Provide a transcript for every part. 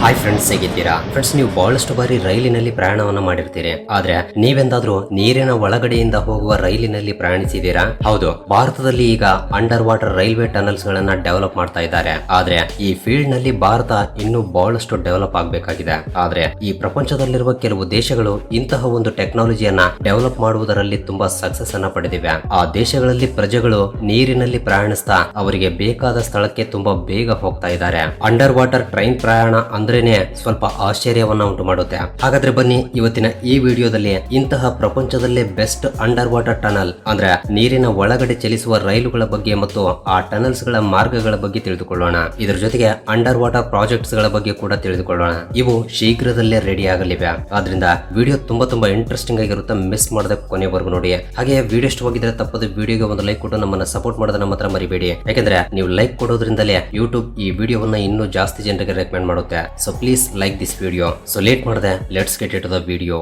Hi friends ಹೇಗಿದ್ದೀರಾ? Friends ನೀವು ಬಹಳಷ್ಟು ಬಾರಿ ರೈಲಿನಲ್ಲಿ ಪ್ರಯಾಣವನ್ನ ಮಾಡಿರ್ತೀರಿ. ಆದ್ರೆ ನೀವೆಂದಾದ್ರೂ ನೀರಿನ ಒಳಗಡೆಯಿಂದ ಹೋಗುವ ರೈಲಿನಲ್ಲಿ ಪ್ರಯಾಣಿಸಿದೀರಾ ಹೌದು. ಭಾರತದಲ್ಲಿ ಈಗ ಅಂಡರ್ ವಾಟರ್ ರೈಲ್ವೆ ಟನಲ್ಸ್ ಗಳನ್ನ ಡೆವಲಪ್ ಮಾಡ್ತಾ ಇದ್ದಾರೆ. ಆದ್ರೆ ಈ ಫೀಲ್ಡ್ನಲ್ಲಿ ಭಾರತ ಇನ್ನೂ ಬಹಳಷ್ಟು ಡೆವಲಪ್ ಆಗಬೇಕಾಗಿದೆ. ಆದ್ರೆ ಈ ಪ್ರಪಂಚದಲ್ಲಿರುವ ಕೆಲವು ದೇಶಗಳು ಇಂತಹ ಒಂದು ಟೆಕ್ನಾಲಜಿಯನ್ನ ಡೆವಲಪ್ ಮಾಡುವುದರಲ್ಲಿ ತುಂಬಾ ಸಕ್ಸಸ್ ಅನ್ನ ಪಡೆದಿವೆ. ಆ ದೇಶಗಳಲ್ಲಿ ಪ್ರಜೆಗಳು ನೀರಿನಲ್ಲಿ ಪ್ರಯಾಣಿಸ್ತಾ ಅವರಿಗೆ ಬೇಕಾದ ಸ್ಥಳಕ್ಕೆ ತುಂಬಾ ಬೇಗ ಹೋಗ್ತಾ ಇದ್ದಾರೆ. ಅಂಡರ್ ವಾಟರ್ ಟ್ರೈನ್ ಪ್ರಯಾಣ ಅಂದ್ರೇನೆ ಸ್ವಲ್ಪ ಆಶ್ಚರ್ಯವನ್ನ ಉಂಟು ಮಾಡುತ್ತೆ ಹಾಗಾದ್ರೆ ಬನ್ನಿ ಇವತ್ತಿನ ಈ ವಿಡಿಯೋದಲ್ಲಿ ಇಂತಹ ಪ್ರಪಂಚದಲ್ಲೇ ಬೆಸ್ಟ್ ಅಂಡರ್ ವಾಟರ್ ಟನಲ್ ಅಂದ್ರೆ ನೀರಿನ ಒಳಗಡೆ ಚಲಿಸುವ ರೈಲುಗಳ ಬಗ್ಗೆ ಮತ್ತು ಆ ಟನಲ್ಸ್ಗಳ ಮಾರ್ಗಗಳ ಬಗ್ಗೆ ತಿಳಿದುಕೊಳ್ಳೋಣ. ಇದರ ಜೊತೆಗೆ ಅಂಡರ್ ವಾಟರ್ ಪ್ರಾಜೆಕ್ಟ್ಸ್ಗಳ ಬಗ್ಗೆ ಕೂಡ ತಿಳಿದುಕೊಳ್ಳೋಣ. ಇವು ಶೀಘ್ರದಲ್ಲೇ ರೆಡಿ ಆಗಲಿವೆ. ಆದ್ರಿಂದ ವಿಡಿಯೋ ತುಂಬಾ ತುಂಬಾ ಇಂಟ್ರೆಸ್ಟಿಂಗ್ ಆಗಿರುತ್ತೆ. ಮಿಸ್ ಮಾಡದೆ ಕೊನೆವರೆಗೂ ನೋಡಿ. ಹಾಗೆ ವಿಡಿಯೋ ಇಷ್ಟವಾಗಿದ್ರೆ ತಪ್ಪದು ವಿಡಿಯೋಗೆ ಒಂದು ಲೈಕ್ ಕೊಟ್ಟು ನಮ್ಮನ್ನ ಸಪೋರ್ಟ್ ಮಾಡೋದನ್ನ ಮಾತ್ರ ಮರಿಬೇಡಿ. ಯಾಕಂದ್ರೆ ನೀವು ಲೈಕ್ ಕೊಡೋದ್ರಿಂದಲೇ ಯೂಟ್ಯೂಬ್ ಈ ವಿಡಿಯೋವನ್ನ ಇನ್ನೂ ಜಾಸ್ತಿ ಜನರಿಗೆ ರೆಕಮೆಂಡ್ ಮಾಡುತ್ತೆ. So please like this video so late ಮಾಡಿದೆ. Let's get it the video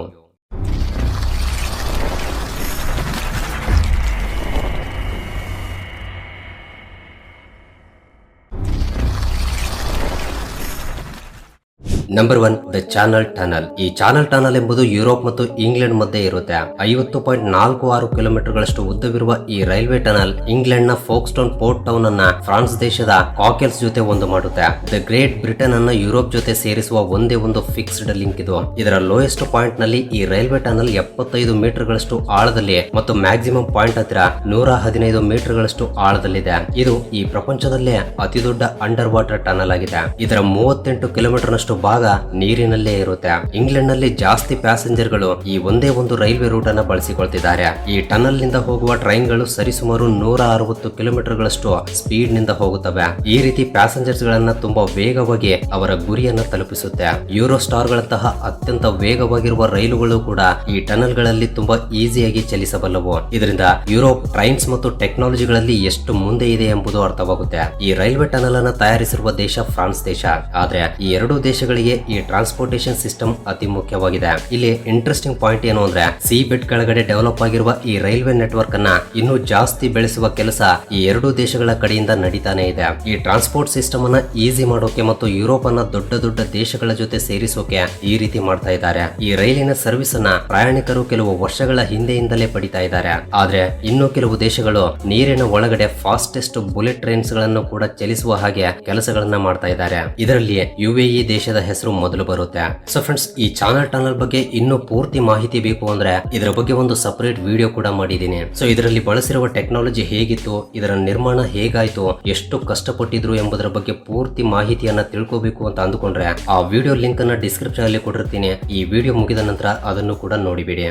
number one the channel tunnel ಈ ಚಾನಲ್ ಟನಲ್ ಎಂಬುದು ಯುರೋಪ್ ಮತ್ತು ಇಂಗ್ಲೆಂಡ್ ಮಧ್ಯೆ ಇರುತ್ತೆ. ಐವತ್ತು ಪಾಯಿಂಟ್ ನಾಲ್ಕು ಆರು ಕಿಲೋಮೀಟರ್ ಗಳಷ್ಟು ಉದ್ದವಿರುವ ಈ ರೈಲ್ವೆ ಟನಲ್ ಇಂಗ್ಲೆಂಡ್ನ ಫೋಕ್ಸ್ಟೋನ್ ಪೋರ್ಟ್ ಟೌನ್ ಅನ್ನ ಫ್ರಾನ್ಸ್ ದೇಶದ ಕಾಕೆಲ್ಸ್ ಜೊತೆ ಒಂದು ಮಾಡುತ್ತೆ. ದ ಗ್ರೇಟ್ ಬ್ರಿಟನ್ ಅನ್ನ ಯುರೋಪ್ ಜೊತೆ ಸೇರಿಸುವ ಒಂದೇ ಒಂದು ಫಿಕ್ಸ್ಡ್ ಲಿಂಕ್ ಇದು. ಇದರ ಲೋಯೆಸ್ಟ್ ಪಾಯಿಂಟ್ನಲ್ಲಿ ಈ ರೈಲ್ವೆ ಟನಲ್ ಎಪ್ಪತ್ತೈದು ಮೀಟರ್ ಗಳಷ್ಟು ಆಳದಲ್ಲಿ ಮತ್ತು ಮ್ಯಾಕ್ಸಿಮಮ್ ಪಾಯಿಂಟ್ ಹತ್ತಿರ ನೂರ ಹದಿನೈದು ಮೀಟರ್ ಗಳಷ್ಟು ಆಳದಲ್ಲಿದೆ. ಇದು ಈ ಪ್ರಪಂಚದಲ್ಲೇ ಅತಿ ದೊಡ್ಡ ಅಂಡರ್ ವಾಟರ್ ಟನಲ್ ಆಗಿದೆ. ಇದರ ಮೂವತ್ತೆಂಟು ಕಿಲೋಮೀಟರ್ ನಷ್ಟು ಭಾಗ ನೀರಿನಲ್ಲೇ ಇರುತ್ತೆ. ಇಂಗ್ಲೆಂಡ್ನಲ್ಲಿ ಜಾಸ್ತಿ ಪ್ಯಾಸೆಂಜರ್ಗಳು ಈ ಒಂದೇ ಒಂದು ರೈಲ್ವೆ ರೂಟ್ ಅನ್ನ ಬಳಸಿಕೊಳ್ತಿದ್ದಾರೆ. ಈ ಟನಲ್ನಿಂದ ಹೋಗುವ ಟ್ರೈನ್ಗಳು ಸರಿಸುಮಾರು ನೂರ ಅರವತ್ತು ಕಿಲೋಮೀಟರ್ ಗಳಷ್ಟು ಸ್ಪೀಡ್ನಿಂದ ಹೋಗುತ್ತವೆ. ಈ ರೀತಿ ಪ್ಯಾಸೆಂಜರ್ಸ್ ಗಳನ್ನ ತುಂಬಾ ವೇಗವಾಗಿ ಅವರ ಗುರಿಯನ್ನ ತಲುಪಿಸುತ್ತೆ. ಯೂರೋ ಸ್ಟಾರ್ ಗಳಂತಹ ಅತ್ಯಂತ ವೇಗವಾಗಿರುವ ರೈಲುಗಳು ಕೂಡ ಈ ಟನಲ್ಗಳಲ್ಲಿ ತುಂಬಾ ಈಸಿಯಾಗಿ ಚಲಿಸಬಲ್ಲವು. ಇದರಿಂದ ಯುರೋಪ್ ಟ್ರೈನ್ಸ್ ಮತ್ತು ಟೆಕ್ನಾಲಜಿಗಳಲ್ಲಿ ಎಷ್ಟು ಮುಂದೆ ಇದೆ ಎಂಬುದು ಅರ್ಥವಾಗುತ್ತೆ. ಈ ರೈಲ್ವೆ ಟನಲ್ ಅನ್ನ ತಯಾರಿಸಿರುವ ದೇಶ ಫ್ರಾನ್ಸ್ ದೇಶ. ಆದ್ರೆ ಈ ಎರಡೂ ದೇಶಗಳಿಗೆ ಈ ಟ್ರಾನ್ಸ್ಪೋರ್ಟೇಷನ್ ಸಿಸ್ಟಮ್ ಅತಿ ಮುಖ್ಯವಾಗಿದೆ. ಇಲ್ಲಿ ಇಂಟ್ರೆಸ್ಟಿಂಗ್ ಪಾಯಿಂಟ್ ಏನು ಅಂದ್ರೆ ಸಿ ಬೆಡ್ ಕೆಳಗಡೆ ಡೆವಲಪ್ ಆಗಿರುವ ಈ ರೈಲ್ವೆ ನೆಟ್ವರ್ಕ್ ಅನ್ನ ಇನ್ನೂ ಜಾಸ್ತಿ ಬೆಳೆಸುವ ಕೆಲಸ ಈ ಎರಡು ದೇಶಗಳ ಕಡೆಯಿಂದ ನಡೀತಾನೆ ಇದೆ. ಈ ಟ್ರಾನ್ಸ್ಪೋರ್ಟ್ ಸಿಸ್ಟಮ್ ಅನ್ನ ಈಸಿ ಮಾಡೋಕೆ ಮತ್ತು ಯುರೋಪ್ ಅನ್ನ ದೊಡ್ಡ ದೊಡ್ಡ ದೇಶಗಳ ಜೊತೆ ಸೇರಿಸೋಕೆ ಈ ರೀತಿ ಮಾಡ್ತಾ ಇದ್ದಾರೆ. ಈ ರೈಲಿನ ಸರ್ವಿಸ್ ಅನ್ನ ಪ್ರಯಾಣಿಕರು ಕೆಲವು ವರ್ಷಗಳ ಹಿಂದೆಯಿಂದಲೇ ಪಡಿತಾ ಇದ್ದಾರೆ. ಆದ್ರೆ ಇನ್ನು ಕೆಲವು ದೇಶಗಳು ನೀರಿನ ಒಳಗಡೆ ಫಾಸ್ಟೆಸ್ಟ್ ಬುಲೆಟ್ ಟ್ರೈನ್ಸ್ಗಳನ್ನು ಕೂಡ ಚಲಿಸುವ ಹಾಗೆ ಕೆಲಸಗಳನ್ನ ಮಾಡ್ತಾ ಇದ್ದಾರೆ. ಇದರಲ್ಲಿ ಯುಎಇ ದೇಶದ ಹೆಸರು ಮೊದಲು ಬರುತ್ತೆ. ಸೊ ಫ್ರೆಂಡ್ಸ್ ಈ ಚಾನಲ್ ಟನಲ್ ಬಗ್ಗೆ ಇನ್ನೂ ಪೂರ್ತಿ ಮಾಹಿತಿ ಬೇಕು ಅಂದ್ರೆ ಇದರ ಬಗ್ಗೆ ಒಂದು ಸಪರೇಟ್ ವಿಡಿಯೋ ಕೂಡ ಮಾಡಿದ್ದೀನಿ. ಸೊ ಇದರಲ್ಲಿ ಬಳಸಿರುವ ಟೆಕ್ನಾಲಜಿ ಹೇಗಿತ್ತು, ಇದರ ನಿರ್ಮಾಣ ಹೇಗಾಯ್ತು, ಎಷ್ಟು ಕಷ್ಟಪಟ್ಟಿದ್ರು ಎಂಬುದರ ಬಗ್ಗೆ ಪೂರ್ತಿ ಮಾಹಿತಿಯನ್ನ ತಿಳ್ಕೋಬೇಕು ಅಂತ ಅಂದುಕೊಂಡ್ರೆ ಆ ವಿಡಿಯೋ ಲಿಂಕ್ ಅನ್ನ ಡಿಸ್ಕ್ರಿಪ್ಷನ್ ಅಲ್ಲಿ ಕೊಟ್ಟಿರ್ತೀನಿ. ಈ ವಿಡಿಯೋ ಮುಗಿದ ನಂತರ ಅದನ್ನು ಕೂಡ ನೋಡಿಬಿಡಿ.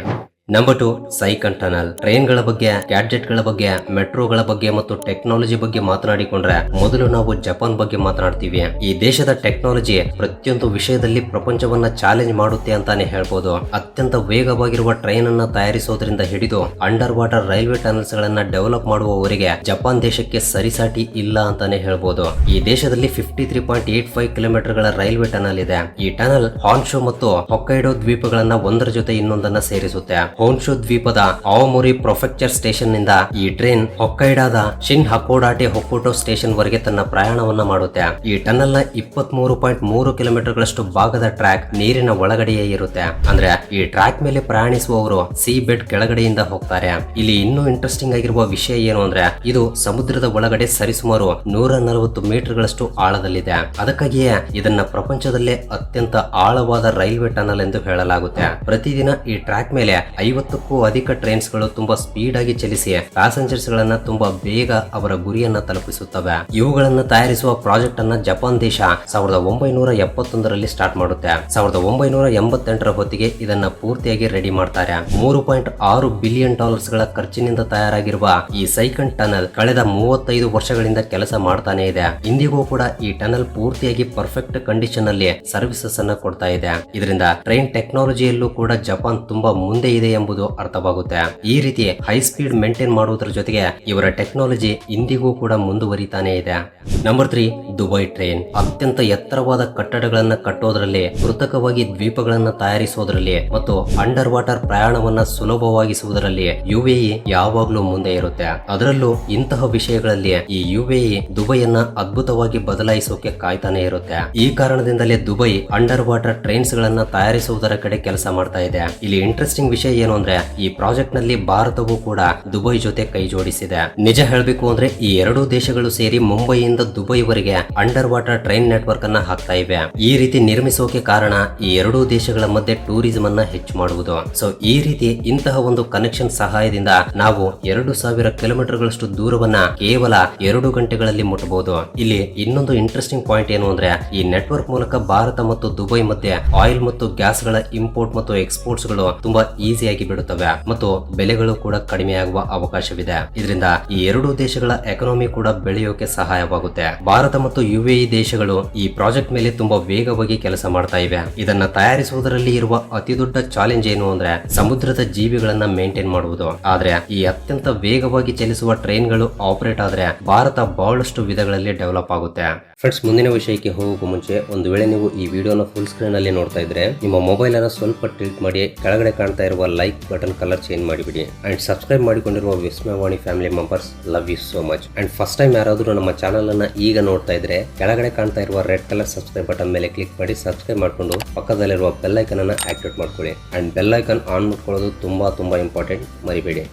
ನಂಬರ್ ಟು ಸೈಕನ್ ಟನಲ್ ಟ್ರೈನ್ಗಳ ಬಗ್ಗೆ ಗ್ಯಾಡ್ಜೆಟ್ಗಳ ಬಗ್ಗೆ ಮೆಟ್ರೋಗಳ ಬಗ್ಗೆ ಮತ್ತು ಟೆಕ್ನಾಲಜಿ ಬಗ್ಗೆ ಮಾತನಾಡಿಕೊಂಡ್ರೆ ಮೊದಲು ನಾವು ಜಪಾನ್ ಬಗ್ಗೆ ಮಾತನಾಡ್ತೀವಿ. ಈ ದೇಶದ ಟೆಕ್ನಾಲಜಿ ಪ್ರತಿಯೊಂದು ವಿಷಯದಲ್ಲಿ ಪ್ರಪಂಚವನ್ನ ಚಾಲೆಂಜ್ ಮಾಡುತ್ತೆ ಅಂತಾನೆ ಹೇಳ್ಬೋದು. ಅತ್ಯಂತ ವೇಗವಾಗಿರುವ ಟ್ರೈನ್ ಅನ್ನ ತಯಾರಿಸೋದ್ರಿಂದ ಹಿಡಿದು ಅಂಡರ್ ವಾಟರ್ ರೈಲ್ವೆ ಟನಲ್ಸ್ ಗಳನ್ನ ಡೆವಲಪ್ ಮಾಡುವವರಿಗೆ ಜಪಾನ್ ದೇಶಕ್ಕೆ ಸರಿಸಾಟಿ ಇಲ್ಲ ಅಂತಾನೆ ಹೇಳ್ಬೋದು. ಈ ದೇಶದಲ್ಲಿ fifty three point eight five ಕಿಲೋಮೀಟರ್ಗಳ railway tunnel ಇದೆ. ಈ ಟನಲ್ ಹಾನ್ಶೋ ಮತ್ತು ಹೊಕ್ಕೈಡೋ ದ್ವೀಪಗಳನ್ನ ಒಂದರ ಜೊತೆ ಇನ್ನೊಂದನ್ನ ಸೇರಿಸುತ್ತೆ. ಹೋನ್ಶೋ ದ್ವೀಪದ ಆವಮುರಿ ಪ್ರೊಫೆಕ್ಚರ್ ಸ್ಟೇಷನ್ನಿಂದ ಈ ಟ್ರೈನ್ ಹೊಕ್ಕೈಡಾದ ಶಿನ್ ಹಕೋಡಾಟೆ ಹೊಕ್ಕೋಟೋ ಸ್ಟೇಷನ್ ವರೆಗೆ ತನ್ನ ಪ್ರಯಾಣವನ್ನ ಮಾಡುತ್ತೆ. ಈ ಟನಲ್ನ ಇಪ್ಪತ್ತ್ ಮೂರು ಪಾಯಿಂಟ್ ಮೂರು ಕಿಲೋಮೀಟರ್ ಗಳಷ್ಟು ಭಾಗದ ಟ್ರ್ಯಾಕ್ ನೀರಿನ ಒಳಗಡೆಯೇ ಇರುತ್ತೆ. ಅಂದ್ರೆ ಈ ಟ್ರ್ಯಾಕ್ ಮೇಲೆ ಪ್ರಯಾಣಿಸುವವರು ಸಿ ಬೆಡ್ ಕೆಳಗಡೆಯಿಂದ ಹೋಗ್ತಾರೆ. ಇಲ್ಲಿ ಇನ್ನೂ ಇಂಟ್ರೆಸ್ಟಿಂಗ್ ಆಗಿರುವ ವಿಷಯ ಏನು ಅಂದ್ರೆ ಇದು ಸಮುದ್ರದ ಒಳಗಡೆ ಸರಿಸುಮಾರು ನೂರ ನಲವತ್ತು ಮೀಟರ್ ಗಳಷ್ಟು ಆಳದಲ್ಲಿದೆ. ಅದಕ್ಕಾಗಿಯೇ ಇದನ್ನ ಪ್ರಪಂಚದಲ್ಲೇ ಅತ್ಯಂತ ಆಳವಾದ ರೈಲ್ವೆ ಟನಲ್ ಎಂದು ಹೇಳಲಾಗುತ್ತೆ. ಪ್ರತಿದಿನ ಈ ಟ್ರ್ಯಾಕ್ ಮೇಲೆ ಐವತ್ತಕ್ಕೂ ಅಧಿಕ ಟ್ರೈನ್ಸ್ಗಳು ತುಂಬಾ ಸ್ಪೀಡ್ ಆಗಿ ಚಲಿಸಿ ಪ್ಯಾಸೆಂಜರ್ಸ್ ಗಳನ್ನ ತುಂಬಾ ಬೇಗ ಅವರ ಗುರಿಯನ್ನ ತಲುಪಿಸುತ್ತವೆ. ಇವುಗಳನ್ನ ತಯಾರಿಸುವ ಪ್ರಾಜೆಕ್ಟ್ ಅನ್ನ ಜಪಾನ್ ದೇಶ ಸಾವಿರದ ಒಂಬೈನೂರ ಎಪ್ಪತ್ತೊಂದರಲ್ಲಿ ಸ್ಟಾರ್ಟ್ ಮಾಡುತ್ತೆ. ಸಾವಿರದ ಒಂಬೈನೂರ ಎಂಬತ್ತೆಂಟರ ಹೊತ್ತಿಗೆ ಇದನ್ನ ಪೂರ್ತಿಯಾಗಿ ರೆಡಿ ಮಾಡ್ತಾರೆ. ಮೂರು ಪಾಯಿಂಟ್ ಆರು ಬಿಲಿಯನ್ ಡಾಲರ್ಸ್ಗಳ ಖರ್ಚಿನಿಂದ ತಯಾರಾಗಿರುವ ಈ ಸೈಕನ್ ಟನಲ್ ಕಳೆದ ಮೂವತ್ತೈದು ವರ್ಷಗಳಿಂದ ಕೆಲಸ ಮಾಡ್ತಾನೆ ಇದೆ. ಇಂದಿಗೂ ಕೂಡ ಈ ಟನಲ್ ಪೂರ್ತಿಯಾಗಿ ಪರ್ಫೆಕ್ಟ್ ಕಂಡೀಷನ್ ಅಲ್ಲಿ ಸರ್ವಿಸಸ್ ಅನ್ನ ಕೊಡ್ತಾ ಇದೆ. ಇದರಿಂದ ಟ್ರೈನ್ ಟೆಕ್ನಾಲಜಿಯಲ್ಲೂ ಕೂಡ ಜಪಾನ್ ತುಂಬಾ ಮುಂದೆ ಇದೆ ಎಂಬುದು ಅರ್ಥವಾಗುತ್ತೆ. ಈ ರೀತಿ ಹೈ ಸ್ಪೀಡ್ ಮೇಂಟೈನ್ ಮಾಡುವುದರ ಜೊತೆಗೆ ಇವರ ಟೆಕ್ನಾಲಜಿ ಇಂದಿಗೂ ಕೂಡ ಮುಂದುವರಿತಾನೆ ಇದೆ. ನಂಬರ್ ತ್ರೀ ದುಬೈ ಟ್ರೈನ್ ಅತ್ಯಂತ ಎತ್ತರವಾದ ಕಟ್ಟಡಗಳನ್ನ ಕಟ್ಟೋದ್ರಲ್ಲಿ, ಕೃತಕವಾಗಿ ದ್ವೀಪಗಳನ್ನ ತಯಾರಿಸೋದ್ರಲ್ಲಿ ಮತ್ತು ಅಂಡರ್ ವಾಟರ್ ಪ್ರಯಾಣವನ್ನ ಸುಲಭವಾಗಿಸುವುದರಲ್ಲಿ ಯುಎಇ ಯಾವಾಗ್ಲೂ ಮುಂದೆ ಇರುತ್ತೆ. ಅದರಲ್ಲೂ ಇಂತಹ ವಿಷಯಗಳಲ್ಲಿ ಈ ಯುಎಇ ದುಬೈಯನ್ನ ಅದ್ಭುತವಾಗಿ ಬದಲಾಯಿಸೋಕೆ ಕಾಯ್ತಾನೆ ಇರುತ್ತೆ. ಈ ಕಾರಣದಿಂದಲೇ ದುಬೈ ಅಂಡರ್ ವಾಟರ್ ಟ್ರೈನ್ಸ್ ಗಳನ್ನ ತಯಾರಿಸುವುದರ ಕಡೆ ಕೆಲಸ ಮಾಡ್ತಾ ಇದೆ. ಇಲ್ಲಿ ಇಂಟ್ರೆಸ್ಟಿಂಗ್ ವಿಷಯ ಏನು ಅಂದ್ರೆ ಈ ಪ್ರಾಜೆಕ್ಟ್ನಲ್ಲಿ ಭಾರತವು ಕೂಡ ದುಬೈ ಜೊತೆ ಕೈ ಜೋಡಿಸಿದೆ. ನಿಜ ಹೇಳಬೇಕು ಅಂದ್ರೆ ಈ ಎರಡು ದೇಶಗಳು ಸೇರಿ ಮುಂಬೈಯಿಂದ ದುಬೈವರೆಗೆ ಅಂಡರ್ ವಾಟರ್ ಟ್ರೈನ್ ನೆಟ್ವರ್ಕ್ ಅನ್ನ ಹಾಕ್ತಾ ಇವೆ. ಈ ರೀತಿ ನಿರ್ಮಿಸೋಕೆ ಕಾರಣ ಈ ಎರಡೂ ದೇಶಗಳ ಮಧ್ಯೆ ಟೂರಿಸಂ ಅನ್ನ ಹೆಚ್ಚು ಮಾಡುವುದು. ಸೊ ಈ ರೀತಿ ಇಂತಹ ಒಂದು ಕನೆಕ್ಷನ್ ಸಹಾಯದಿಂದ ನಾವು ಎರಡು ಸಾವಿರ ಕಿಲೋಮೀಟರ್ ಗಳಷ್ಟು ದೂರವನ್ನ ಕೇವಲ ಎರಡು ಗಂಟೆಗಳಲ್ಲಿ ಮುಟ್ಟಬಹುದು ಇಲ್ಲಿ ಇನ್ನೊಂದು ಇಂಟ್ರೆಸ್ಟಿಂಗ್ ಪಾಯಿಂಟ್ ಏನು ಅಂದ್ರೆ ಈ ನೆಟ್ವರ್ಕ್ ಮೂಲಕ ಭಾರತ ಮತ್ತು ದುಬೈ ಮಧ್ಯೆ ಆಯಿಲ್ ಮತ್ತು ಗ್ಯಾಸ್ಗಳ ಇಂಪೋರ್ಟ್ ಮತ್ತು ಎಕ್ಸ್ಪೋರ್ಟ್ಸ್ಗಳು ತುಂಬಾ ಈಸಿಯಾಗಿ ಬಿಡುತ್ತವೆ ಮತ್ತು ಬೆಲೆಗಳು ಕೂಡ ಕಡಿಮೆಯಾಗುವ ಅವಕಾಶವಿದೆ. ಇದರಿಂದ ಈ ಎರಡು ದೇಶಗಳ ಎಕನಾಮಿ ಕೂಡ ಬೆಳೆಯೋಕೆ ಸಹಾಯವಾಗುತ್ತೆ. ಭಾರತ ಮತ್ತು ಯುಎಇ ದೇಶಗಳು ಈ ಪ್ರಾಜೆಕ್ಟ್ ಮೇಲೆ ತುಂಬಾ ವೇಗವಾಗಿ ಕೆಲಸ ಮಾಡ್ತಾ ಇವೆ. ಇದನ್ನ ತಯಾರಿಸುವುದರಲ್ಲಿ ಇರುವ ಅತಿ ದೊಡ್ಡ ಚಾಲೆಂಜ್ ಏನು ಅಂದ್ರೆ ಸಮುದ್ರದ ಜೀವಿಗಳನ್ನ ಮೇಂಟೈನ್ ಮಾಡುವುದು. ಆದ್ರೆ ಈ ಅತ್ಯಂತ ವೇಗವಾಗಿ ಚಲಿಸುವ ಟ್ರೈನ್ಗಳು ಆಪರೇಟ್ ಆದ್ರೆ ಭಾರತ ಬಹಳಷ್ಟು ವಿಧಗಳಲ್ಲಿ ಡೆವಲಪ್ ಆಗುತ್ತೆ. ಫ್ರೆಂಡ್ಸ್, ಮುಂದಿನ ವಿಷಯಕ್ಕೆ ಹೋಗುವ ಮುಂಚೆ ಒಂದು ವೇಳೆ ನೀವು ಈ ವಿಡಿಯೋನ ಫುಲ್ ಸ್ಕ್ರೀನ್ ಅಲ್ಲಿ ನೋಡ್ತಾ ಇದ್ರೆ ನಿಮ್ಮ ಮೊಬೈಲ್ ಅನ್ನ ಸ್ವಲ್ಪ ಟಿಲ್ಟ್ ಮಾಡಿ ಕೆಳಗಡೆ ಕಾಣ್ತಾ ಇರುವ ಲೈಕ್ ಬಟನ್ ಕಲರ್ ಚೇಂಜ್ ಮಾಡಿಬಿಡಿ. ಅಂಡ್ ಸಬ್ಸ್ಕ್ರೈಬ್ ಮಾಡಿಕೊಂಡಿರುವ Vismayavani family members love you so much and first time ಯಾರಾದರೂ ನಮ್ಮ ಚಾನಲ್ ಅನ್ನ ಈಗ ನೋಡ್ತಾ ಇದ್ರೆ, ಕೆಳಗಡೆ ಕಾಣ್ತಾ ಇರುವ ರೆಡ್ ಕಲರ್ ಸಬ್ಸ್ಕ್ರೈಬ್ ಬಟನ್ ಮೇಲೆ ಕ್ಲಿಕ್ ಮಾಡಿ ಸಬ್ಸ್ಕ್ರೈಬ್ ಮಾಡಿಕೊಂಡು ಪಕ್ಕದಲ್ಲಿರುವ ಬೆಲ್ ಐಕನ್ ಅನ್ನ ಆಕ್ಟಿವೇಟ್ ಮಾಡ್ಕೊಳ್ಳಿ. ಅಂಡ್ ಬೆಲ್ಲೈಕನ್ ಆನ್ ಮಾಡ್ಕೊಳ್ಳೋದು ತುಂಬಾ ತುಂಬಾ ಇಂಪಾರ್ಟೆಂಟ್ ಮರಿಬೇಡಿ.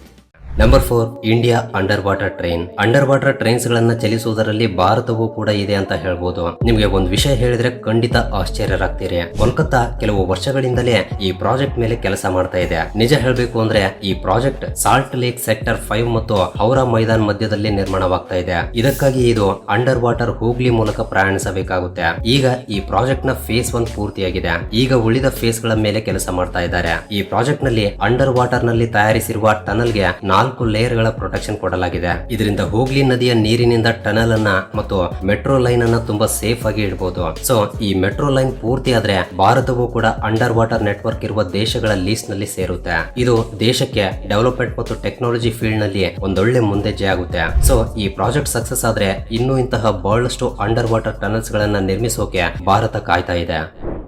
Number four India under water train under water trains ಗಳನ್ನ ಚಲಿಸುವುದರಲ್ಲಿ ಭಾರತವೂ ಕೂಡ ಇದೆ ಅಂತ ಹೇಳ್ಬೋದು. ನಿಮಗೆ ಒಂದು ವಿಷಯ ಹೇಳಿದ್ರೆ ಖಂಡಿತ ಆಶ್ಚರ್ಯರಾಗ್ತೀರಿ. ಕೋಲ್ಕತ್ತಾ ಕೆಲವು ವರ್ಷಗಳಿಂದಲೇ ಈ ಪ್ರಾಜೆಕ್ಟ್ ಮೇಲೆ ಕೆಲಸ ಮಾಡ್ತಾ ಇದೆ. ನಿಜ ಹೇಳಬೇಕು ಅಂದ್ರೆ ಈ project salt lake sector five ಮತ್ತು ಹೌರಾ ಮೈದಾನ್ ಮಧ್ಯದಲ್ಲಿ ನಿರ್ಮಾಣವಾಗ್ತಾ ಇದೆ. ಇದಕ್ಕಾಗಿ ಇದು ಅಂಡರ್ ವಾಟರ್ ಹೂಗ್ಲಿ ಮೂಲಕ ಪ್ರಯಾಣಿಸಬೇಕಾಗುತ್ತೆ. ಈಗ ಈ ಪ್ರಾಜೆಕ್ಟ್ನ ಫೇಸ್ ಒನ್ ಪೂರ್ತಿಯಾಗಿದೆ. ಈಗ ಉಳಿದ ಫೇಸ್ಗಳ ಮೇಲೆ ಕೆಲಸ ಮಾಡ್ತಾ ಇದ್ದಾರೆ. ಈ ಪ್ರಾಜೆಕ್ಟ್ನಲ್ಲಿ ಅಂಡರ್ ವಾಟರ್ನಲ್ಲಿ ತಯಾರಿಸಿರುವ ಟನಲ್ಗೆ ನಾಲ್ಕು ಲೇಯರ್ಗಳ ಪ್ರೊಟೆಕ್ಷನ್ ಕೊಡಲಾಗಿದೆ. ಇದರಿಂದ ಹೂಗ್ಲಿ ನದಿಯ ನೀರಿನಿಂದ ಟನಲ್ ಅನ್ನ ಮತ್ತು ಮೆಟ್ರೋ ಲೈನ್ ಅನ್ನ ತುಂಬಾ ಸೇಫ್ ಆಗಿ ಇಡಬಹುದು ಸೊ ಈ ಮೆಟ್ರೋ ಲೈನ್ ಪೂರ್ತಿ ಆದ್ರೆ ಭಾರತವು ಕೂಡ ಅಂಡರ್ ವಾಟರ್ ನೆಟ್ವರ್ಕ್ ಇರುವ ದೇಶಗಳ ಲೀಸ್ಟ್ನಲ್ಲಿ ಸೇರುತ್ತೆ. ಇದು ದೇಶಕ್ಕೆ ಡೆವಲಪ್ಮೆಂಟ್ ಮತ್ತು ಟೆಕ್ನಾಲಜಿ ಫೀಲ್ಡ್ನಲ್ಲಿ ಒಂದೊಳ್ಳೆ ಮುಂದೆಜ್ಜೆ ಆಗುತ್ತೆ. ಸೊ ಈ ಪ್ರಾಜೆಕ್ಟ್ ಸಕ್ಸಸ್ ಆದ್ರೆ ಇನ್ನೂ ಇಂತಹ ಬಹಳಷ್ಟು ಅಂಡರ್ ವಾಟರ್ ಟನಲ್ಸ್ ಗಳನ್ನ ನಿರ್ಮಿಸೋಕೆ ಭಾರತ ಕಾಯ್ತಾ ಇದೆ.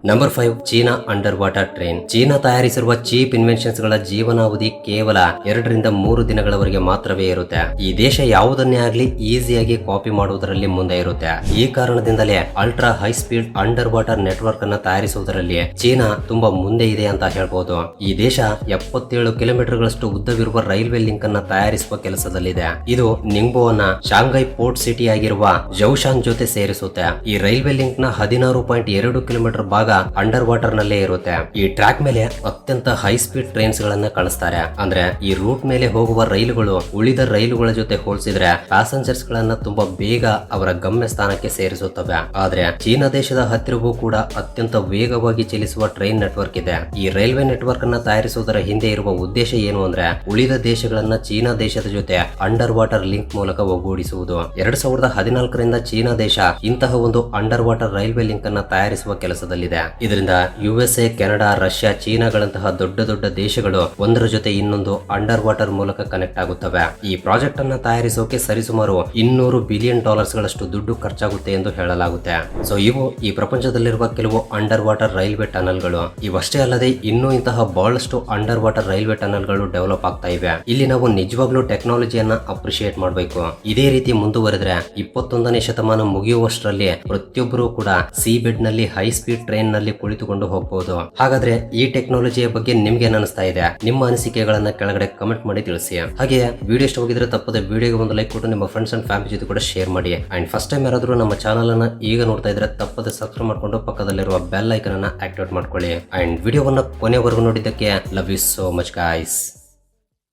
Number five China under water train China ತಯಾರಿಸಿರುವ ಚೀಪ್ ಇನ್ವೆನ್ಷನ್ಸ್ಗಳ ಜೀವನಾವಧಿ ಕೇವಲ ಎರಡರಿಂದ ಮೂರು ದಿನಗಳವರೆಗೆ ಮಾತ್ರವೇ ಇರುತ್ತೆ. ಈ ದೇಶ ಯಾವುದನ್ನೇ ಆಗಲಿ ಈಸಿಯಾಗಿ ಕಾಪಿ ಮಾಡುವುದರಲ್ಲಿ ಮುಂದೆ ಇರುತ್ತೆ. ಈ ಕಾರಣದಿಂದಲೇ ultra high speed under water network ಅನ್ನ ತಯಾರಿಸುವುದರಲ್ಲಿ ಚೀನಾ ತುಂಬಾ ಮುಂದೆ ಇದೆ ಅಂತ ಹೇಳ್ಬೋದು. ಈ ದೇಶ ಎಪ್ಪತ್ತೇಳು ಕಿಲೋಮೀಟರ್ ಗಳಷ್ಟು ಉದ್ದವಿರುವ ರೈಲ್ವೆ ಲಿಂಕ್ ಅನ್ನ ತಯಾರಿಸುವ ಕೆಲಸದಲ್ಲಿದೆ. ಇದು ನಿಂಗ್ಬೋವನ್ನ ಶಾಂಘೈ ಪೋರ್ಟ್ ಸಿಟಿ ಆಗಿರುವ ಜೌಶಾನ್ ಜೊತೆ ಸೇರಿಸುತ್ತೆ. ಈ ರೈಲ್ವೆ ಲಿಂಕ್ನ ಹದಿನಾರು ಪಾಯಿಂಟ್ ಎರಡು ಕಿಲೋಮೀಟರ್ ಭಾಗ ಅಂಡರ್ ವಾಟರ್ ನಲ್ಲೇ ಇರುತ್ತೆ. ಈ ಟ್ರ್ಯಾಕ್ ಮೇಲೆ ಅತ್ಯಂತ ಹೈ ಸ್ಪೀಡ್ ಟ್ರೈನ್ಸ್ ಗಳನ್ನ ಕಳಿಸ್ತಾರೆ. ಅಂದ್ರೆ ಈ ರೂಟ್ ಮೇಲೆ ಹೋಗುವ ರೈಲುಗಳು, ಉಳಿದ ರೈಲುಗಳ ಜೊತೆ ಹೋಲಿಸಿದ್ರೆ ಪ್ಯಾಸೆಂಜರ್ಸ್ ಗಳನ್ನ ತುಂಬಾ ಬೇಗ ಅವರ ಗಮ್ಯ ಸ್ಥಾನಕ್ಕೆ ಸೇರಿಸುತ್ತವೆ. ಆದ್ರೆ ಚೀನಾ ದೇಶದ ಹತ್ತಿರವೂ ಕೂಡ ಅತ್ಯಂತ ವೇಗವಾಗಿ ಚಲಿಸುವ ಟ್ರೈನ್ ನೆಟ್ವರ್ಕ್ ಇದೆ. ಈ ರೈಲ್ವೆ ನೆಟ್ವರ್ಕ್ ಅನ್ನ ತಯಾರಿಸುವುದರ ಹಿಂದೆ ಇರುವ ಉದ್ದೇಶ ಏನು ಅಂದ್ರೆ ಉಳಿದ ದೇಶಗಳನ್ನ ಚೀನಾ ದೇಶದ ಜೊತೆ ಅಂಡರ್ ವಾಟರ್ ಲಿಂಕ್ ಮೂಲಕ ಒಗ್ಗೂಡಿಸುವುದು. ಎರಡ್ ಸಾವಿರದ ಹದಿನಾಲ್ಕರಿಂದ ಚೀನಾ ದೇಶ ಇಂತಹ ಒಂದು ಅಂಡರ್ ವಾಟರ್ ರೈಲ್ವೆ ಲಿಂಕ್ ಅನ್ನ ತಯಾರಿಸುವ ಕೆಲಸದಲ್ಲಿದೆ. ಇದರಿಂದ ಯುಎಸ್ಎ ಕೆನಡಾ, ರಷ್ಯಾ, ಚೀನಾಗಳಂತಹ ದೊಡ್ಡ ದೊಡ್ಡ ದೇಶಗಳು ಒಂದರ ಜೊತೆ ಇನ್ನೊಂದು ಅಂಡರ್ ವಾಟರ್ ಮೂಲಕ ಕನೆಕ್ಟ್ ಆಗುತ್ತವೆ. ಈ ಪ್ರಾಜೆಕ್ಟ್ ಅನ್ನ ತಯಾರಿಸೋಕೆ ಸರಿಸುಮಾರು ಇನ್ನೂರು ಬಿಲಿಯನ್ ಡಾಲರ್ಸ್ ಗಳಷ್ಟು ದುಡ್ಡು ಖರ್ಚಾಗುತ್ತೆ ಎಂದು ಹೇಳಲಾಗುತ್ತೆ. ಸೊ ಇವು ಈ ಪ್ರಪಂಚದಲ್ಲಿರುವ ಕೆಲವು ಅಂಡರ್ ವಾಟರ್ ರೈಲ್ವೆ ಟನಲ್ಗಳು. ಇವಷ್ಟೇ ಅಲ್ಲದೆ ಇನ್ನೂ ಇಂತಹ ಬಹಳಷ್ಟು ಅಂಡರ್ ವಾಟರ್ ರೈಲ್ವೆ ಟನಲ್ಗಳು ಡೆವಲಪ್ ಆಗ್ತಾ ಇವೆ. ಇಲ್ಲಿ ನಾವು ನಿಜವಾಗ್ಲೂ ಟೆಕ್ನಾಲಜಿಯನ್ನ ಅಪ್ರಿಶಿಯೇಟ್ ಮಾಡಬೇಕು. ಇದೇ ರೀತಿ ಮುಂದುವರೆದ್ರೆ ಇಪ್ಪತ್ತೊಂದನೇ ಶತಮಾನ ಮುಗಿಯುವಷ್ಟರಲ್ಲಿ ಪ್ರತಿಯೊಬ್ಬರೂ ಕೂಡ ಸಿ ಬೆಡ್ನಲ್ಲಿ ಹೈ ಸ್ಪೀಡ್ ಟ್ರೈನ್ ನಲ್ಲಿ ಕುಳಿತುಕೊಂಡು ಹೋಗಬಹುದು ಹಾಗಾದ್ರೆ ಈ ಟೆಕ್ನಾಲಜಿಯ ಬಗ್ಗೆ ನಿಮ್ಗೆ ಏನಿಸ್ತಾ ಇದೆ? ನಿಮ್ಮ ಅನಿಸಿಕೆಗಳನ್ನ ಕೆಳಗಡೆ ಕಮೆಂಟ್ ಮಾಡಿ ತಿಳಿಸಿ. ಹಾಗೆ ವಿಡಿಯೋ ಇಷ್ಟ ಹೋಗಿದ್ರೆ ತಪ್ಪದೆ ವಿಡಿಯೋಗೆ ಒಂದು ಲೈಕ್ ಕೊಟ್ಟು ನಿಮ್ಮ ಫ್ರೆಂಡ್ಸ್ ಅಂಡ್ ಫ್ಯಾಮಿಲಿ ಜೊತೆ ಕೂಡ ಶೇರ್ ಮಾಡಿ. ಅಂಡ್ ಫಸ್ಟ್ ಟೈಮ್ ಯಾರಾದ್ರೂ ನಮ್ಮ ಚಾನಲ್ ಅನ್ನ ಈಗ ನೋಡ್ತಾ ಇದ್ರೆ ತಪ್ಪದೆ ಸಬ್ಸ್ಕ್ರೈಬ್ ಮಾಡ್ಕೊಂಡು ಪಕ್ಕದಲ್ಲಿರುವ ಬೆಲ್ ಐಕನ್ ಅನ್ನ ಆಕ್ಟಿವೇಟ್ ಮಾಡ್ಕೊಳ್ಳಿ. ಅಂಡ್ ವಿಡಿಯೋವನ್ನ ಕೊನೆವರೆಗೂ ನೋಡಿದ್ದಕ್ಕೆ love you so much guys